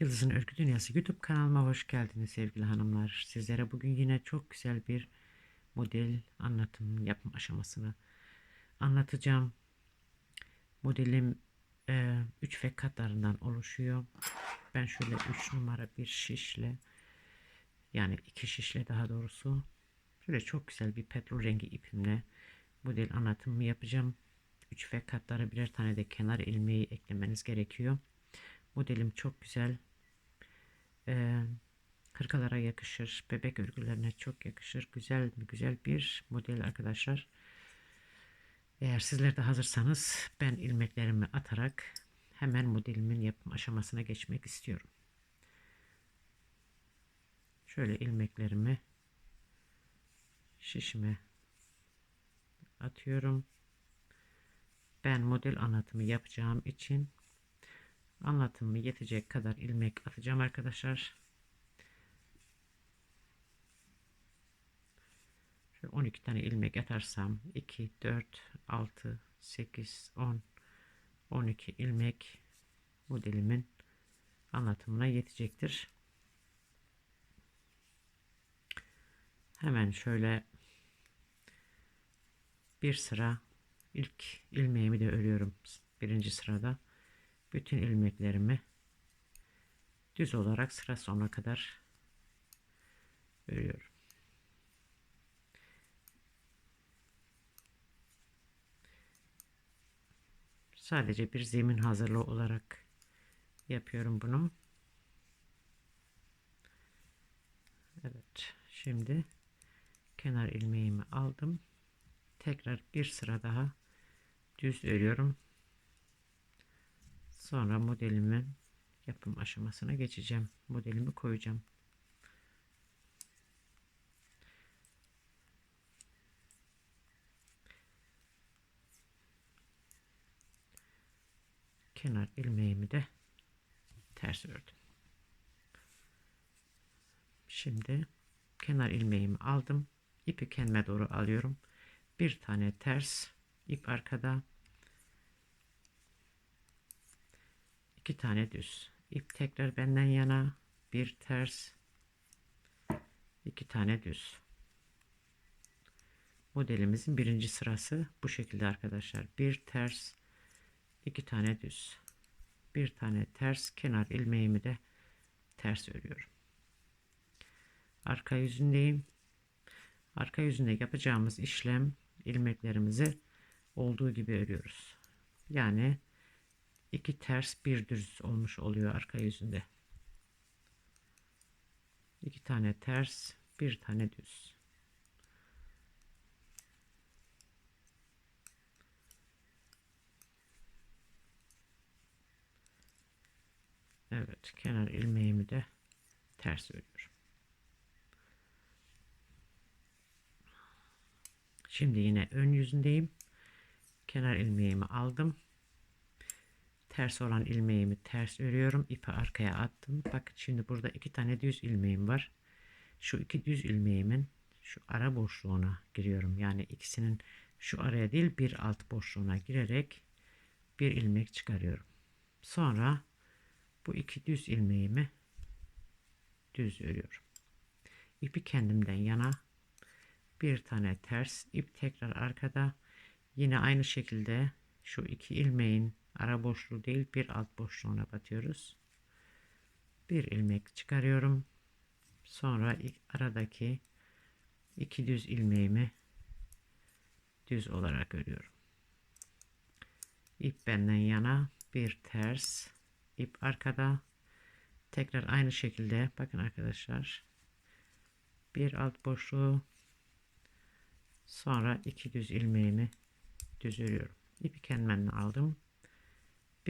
Yıldız'ın Örgü Dünyası YouTube kanalıma hoş geldiniz sevgili hanımlar. Sizlere bugün yine çok güzel bir model anlatım yapım aşamasını anlatacağım. Modelim 3 ve katlarından oluşuyor. Ben şöyle 3 numara bir şişle yani iki şişle daha doğrusu şöyle çok güzel bir petrol rengi ipimle model anlatımı yapacağım. 3 ve katlara birer tane de kenar ilmeği eklemeniz gerekiyor. Modelim çok güzel. Ee, hırkalara yakışır. Bebek örgülerine çok yakışır. Güzel güzel bir model arkadaşlar. Eğer sizler de hazırsanız ben ilmeklerimi atarak hemen modelimin yapım aşamasına geçmek istiyorum. Şöyle ilmeklerimi şişime atıyorum. Ben model anlatımı yapacağım için anlatımı yetecek kadar ilmek atacağım arkadaşlar. Şöyle 12 tane ilmek atarsam 2, 4, 6, 8, 10, 12 ilmek modelimin anlatımına yetecektir. Hemen şöyle bir sıra ilk ilmeğimi de örüyorum birinci sırada bütün ilmeklerimi düz olarak sıra sonuna kadar örüyorum. Sadece bir zemin hazırlığı olarak yapıyorum bunu. Evet, şimdi kenar ilmeğimi aldım. Tekrar bir sıra daha düz örüyorum. Sonra modelimin yapım aşamasına geçeceğim. Modelimi koyacağım. Kenar ilmeğimi de ters ördüm. Şimdi kenar ilmeğimi aldım. İpi kendime doğru alıyorum. Bir tane ters ip arkada iki tane düz. İp tekrar benden yana. Bir ters. İki tane düz. Modelimizin birinci sırası bu şekilde arkadaşlar. Bir ters iki tane düz. Bir tane ters kenar ilmeğimi de ters örüyorum. Arka yüzündeyim. Arka yüzünde yapacağımız işlem ilmeklerimizi olduğu gibi örüyoruz. Yani iki ters bir düz olmuş oluyor arka yüzünde. İki tane ters, bir tane düz. Evet, kenar ilmeğimi de ters örüyorum. Şimdi yine ön yüzündeyim. Kenar ilmeğimi aldım ters olan ilmeğimi ters örüyorum. ipi arkaya attım. Bakın şimdi burada iki tane düz ilmeğim var. Şu iki düz ilmeğimin şu ara boşluğuna giriyorum. Yani ikisinin şu araya değil bir alt boşluğuna girerek bir ilmek çıkarıyorum. Sonra bu iki düz ilmeğimi düz örüyorum. İpi kendimden yana bir tane ters ip tekrar arkada yine aynı şekilde şu iki ilmeğin ara boşluğu değil bir alt boşluğuna batıyoruz. Bir ilmek çıkarıyorum. Sonra aradaki iki düz ilmeğimi düz olarak örüyorum. İp benden yana bir ters ip arkada tekrar aynı şekilde bakın arkadaşlar bir alt boşluğu sonra iki düz ilmeğimi düz örüyorum. İpi kendimden aldım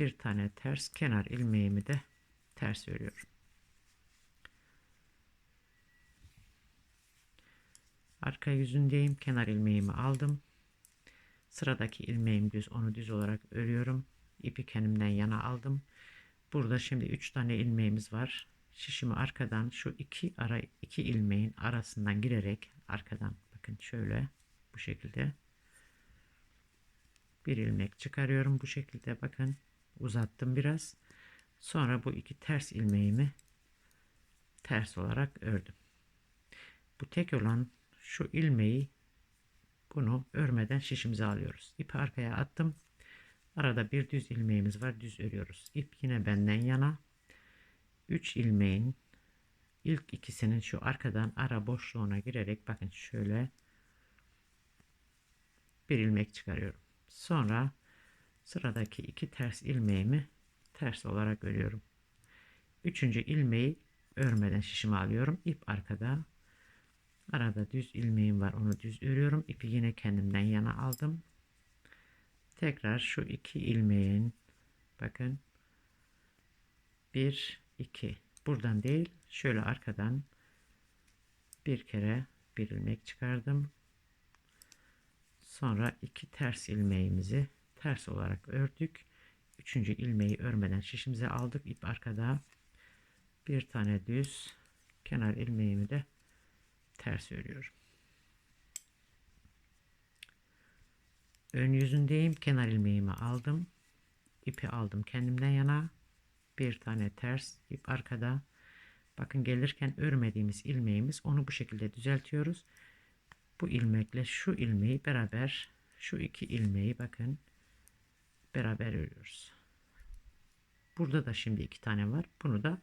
bir tane ters kenar ilmeğimi de ters örüyorum. Arka yüzündeyim. Kenar ilmeğimi aldım. Sıradaki ilmeğim düz. Onu düz olarak örüyorum. İpi kendimden yana aldım. Burada şimdi 3 tane ilmeğimiz var. Şişimi arkadan şu iki ara iki ilmeğin arasından girerek arkadan bakın şöyle bu şekilde bir ilmek çıkarıyorum bu şekilde bakın uzattım biraz. Sonra bu iki ters ilmeğimi ters olarak ördüm. Bu tek olan şu ilmeği bunu örmeden şişimize alıyoruz. İpi arkaya attım. Arada bir düz ilmeğimiz var. Düz örüyoruz. İp yine benden yana. 3 ilmeğin ilk ikisinin şu arkadan ara boşluğuna girerek bakın şöyle bir ilmek çıkarıyorum. Sonra sıradaki iki ters ilmeğimi ters olarak örüyorum. Üçüncü ilmeği örmeden şişime alıyorum. İp arkada. Arada düz ilmeğim var. Onu düz örüyorum. İpi yine kendimden yana aldım. Tekrar şu iki ilmeğin bakın bir iki buradan değil şöyle arkadan bir kere bir ilmek çıkardım. Sonra iki ters ilmeğimizi ters olarak ördük. Üçüncü ilmeği örmeden şişimize aldık. İp arkada bir tane düz kenar ilmeğimi de ters örüyorum. Ön yüzündeyim. Kenar ilmeğimi aldım. ipi aldım kendimden yana. Bir tane ters ip arkada. Bakın gelirken örmediğimiz ilmeğimiz onu bu şekilde düzeltiyoruz. Bu ilmekle şu ilmeği beraber şu iki ilmeği bakın beraber örüyoruz. Burada da şimdi iki tane var. Bunu da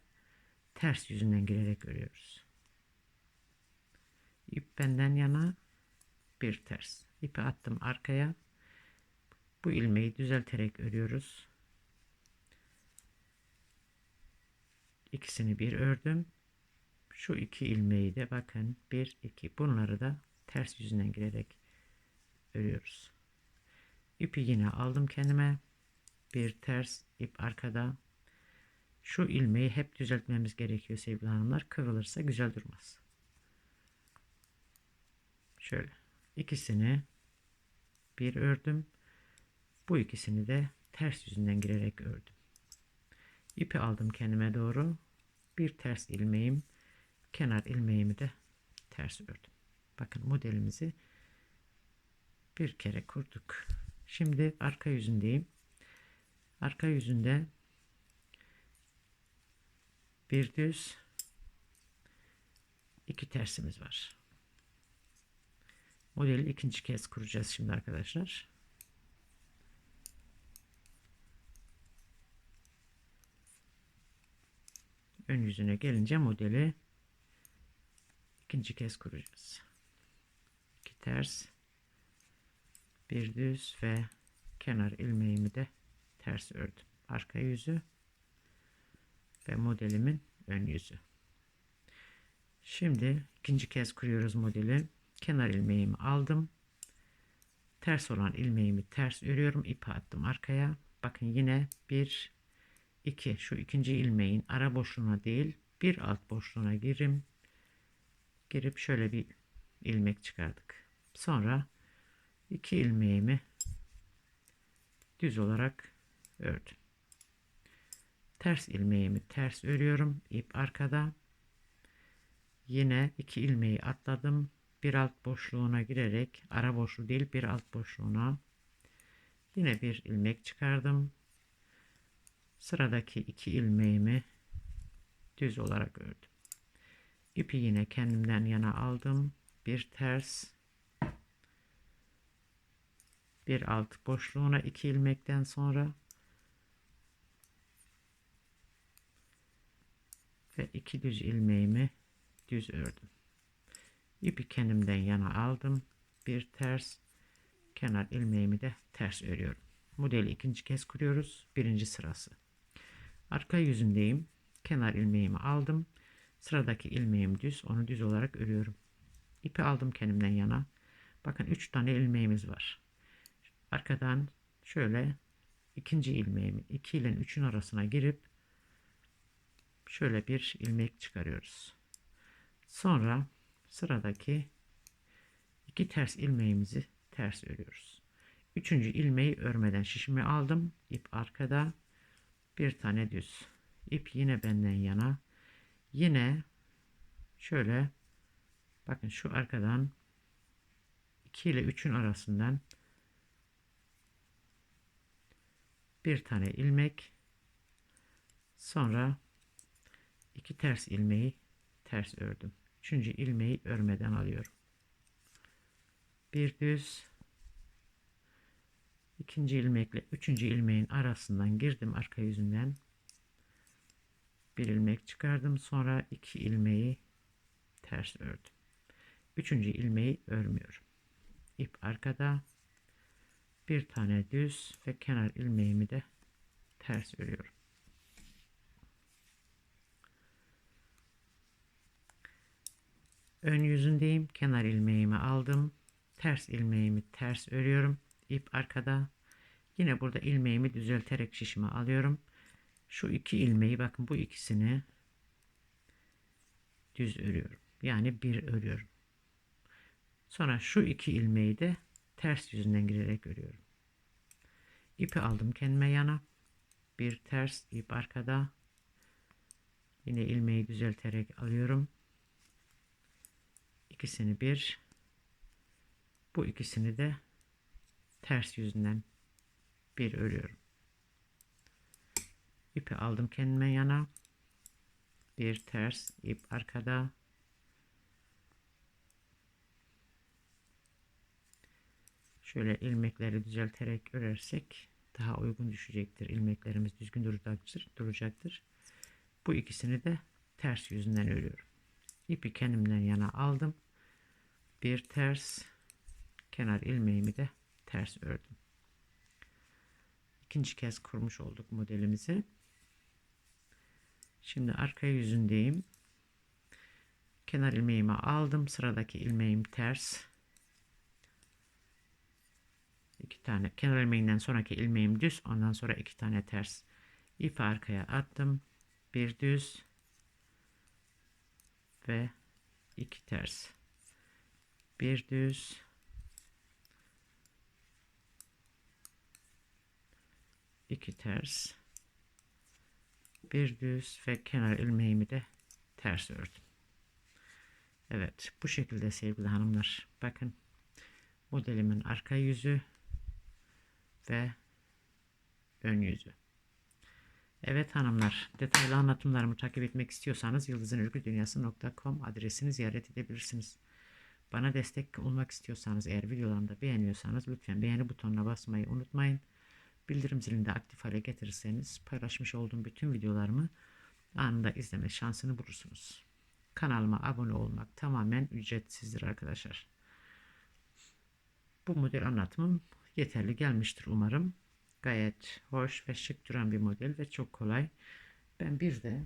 ters yüzünden girerek örüyoruz. İp benden yana bir ters. İpi attım arkaya. Bu ilmeği düzelterek örüyoruz. İkisini bir ördüm. Şu iki ilmeği de bakın bir iki bunları da ters yüzünden girerek örüyoruz. İpi yine aldım kendime. Bir ters ip arkada. Şu ilmeği hep düzeltmemiz gerekiyor sevgili hanımlar. Kıvrılırsa güzel durmaz. Şöyle ikisini bir ördüm. Bu ikisini de ters yüzünden girerek ördüm. İpi aldım kendime doğru. Bir ters ilmeğim, kenar ilmeğimi de ters ördüm. Bakın modelimizi bir kere kurduk. Şimdi arka yüzündeyim. Arka yüzünde bir düz iki tersimiz var. Modeli ikinci kez kuracağız şimdi arkadaşlar. ön yüzüne gelince modeli ikinci kez kuracağız. İki ters bir düz ve kenar ilmeğimi de ters ördüm. Arka yüzü ve modelimin ön yüzü. Şimdi ikinci kez kuruyoruz modeli. Kenar ilmeğimi aldım. Ters olan ilmeğimi ters örüyorum. ipi attım arkaya. Bakın yine bir 2 şu ikinci ilmeğin ara boşluğuna değil bir alt boşluğuna girim girip şöyle bir ilmek çıkardık sonra iki ilmeğimi düz olarak ördüm ters ilmeğimi ters örüyorum ip arkada yine iki ilmeği atladım bir alt boşluğuna girerek ara boşluğu değil bir alt boşluğuna yine bir ilmek çıkardım Sıradaki iki ilmeğimi düz olarak ördüm. İpi yine kendimden yana aldım. Bir ters bir alt boşluğuna iki ilmekten sonra ve iki düz ilmeğimi düz ördüm. İpi kendimden yana aldım. Bir ters kenar ilmeğimi de ters örüyorum. Modeli ikinci kez kuruyoruz. Birinci sırası. Arka yüzündeyim. Kenar ilmeğimi aldım. Sıradaki ilmeğim düz. Onu düz olarak örüyorum. İpi aldım kendimden yana. Bakın 3 tane ilmeğimiz var. Arkadan şöyle ikinci ilmeğimi 2 ile 3'ün arasına girip şöyle bir ilmek çıkarıyoruz. Sonra sıradaki iki ters ilmeğimizi ters örüyoruz. Üçüncü ilmeği örmeden şişimi aldım. İp arkada bir tane düz ip yine benden yana yine şöyle bakın şu arkadan 2 ile 3'ün arasından bir tane ilmek Sonra iki ters ilmeği ters ördüm. Üçüncü ilmeği örmeden alıyorum. Bir düz ikinci ilmekle üçüncü ilmeğin arasından girdim arka yüzünden. Bir ilmek çıkardım. Sonra iki ilmeği ters ördüm. Üçüncü ilmeği örmüyorum. İp arkada. Bir tane düz ve kenar ilmeğimi de ters örüyorum. Ön yüzündeyim. Kenar ilmeğimi aldım. Ters ilmeğimi ters örüyorum. İp arkada. Yine burada ilmeğimi düzelterek şişime alıyorum. Şu iki ilmeği bakın bu ikisini düz örüyorum. Yani bir örüyorum. Sonra şu iki ilmeği de ters yüzünden girerek örüyorum. İpi aldım kendime yana. Bir ters ip arkada. Yine ilmeği düzelterek alıyorum. İkisini bir. Bu ikisini de ters yüzünden bir örüyorum. İpi aldım kendime yana. Bir ters ip arkada. Şöyle ilmekleri düzelterek örersek daha uygun düşecektir. İlmeklerimiz düzgün duracaktır. duracaktır. Bu ikisini de ters yüzünden örüyorum. İpi kendimden yana aldım. Bir ters kenar ilmeğimi de ters ördüm. İkinci kez kurmuş olduk modelimizi. Şimdi arka yüzündeyim. Kenar ilmeğimi aldım. Sıradaki ilmeğim ters. İki tane kenar ilmeğinden sonraki ilmeğim düz. Ondan sonra iki tane ters. İpi arkaya attım. Bir düz ve iki ters. Bir düz iki ters bir düz ve kenar ilmeğimi de ters ördüm. Evet bu şekilde sevgili hanımlar bakın modelimin arka yüzü ve ön yüzü. Evet hanımlar detaylı anlatımlarımı takip etmek istiyorsanız yıldızınörgüdünyası.com adresini ziyaret edebilirsiniz. Bana destek olmak istiyorsanız eğer videolarımı da beğeniyorsanız lütfen beğeni butonuna basmayı unutmayın bildirim zilini de aktif hale getirirseniz paylaşmış olduğum bütün videolarımı anında izleme şansını bulursunuz. Kanalıma abone olmak tamamen ücretsizdir arkadaşlar. Bu model anlatımım yeterli gelmiştir umarım. Gayet hoş ve şık duran bir model ve çok kolay. Ben bir de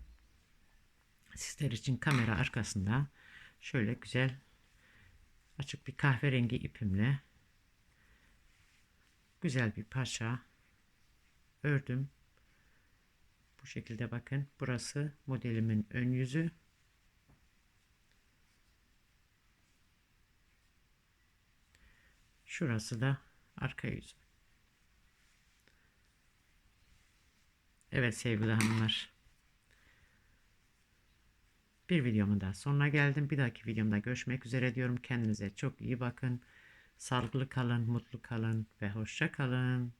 sizler için kamera arkasında şöyle güzel açık bir kahverengi ipimle güzel bir parça ördüm. Bu şekilde bakın. Burası modelimin ön yüzü. Şurası da arka yüzü. Evet sevgili hanımlar. Bir videomun daha sonuna geldim. Bir dahaki videomda görüşmek üzere diyorum. Kendinize çok iyi bakın. Sağlıklı kalın, mutlu kalın ve hoşça kalın.